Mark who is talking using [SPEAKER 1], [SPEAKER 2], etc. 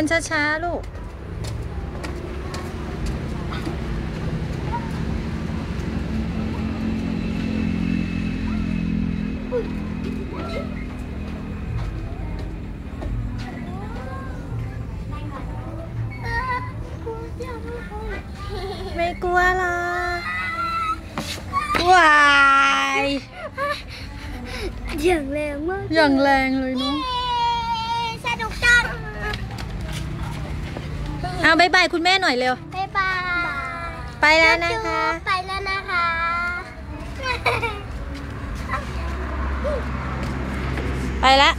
[SPEAKER 1] นช้าๆ ลูก ไม่กลัวหรอกวาย
[SPEAKER 2] อย่างแรงมาก
[SPEAKER 1] อย่างแรงเลยเนาะ
[SPEAKER 2] สนุกจัง
[SPEAKER 1] เอาบายบายคุณแม่หน่อยเร็ว
[SPEAKER 2] บ๊ายบาย
[SPEAKER 1] ไปแล้วนะคะ
[SPEAKER 2] ไปแล้วนะคะ
[SPEAKER 1] ไปละ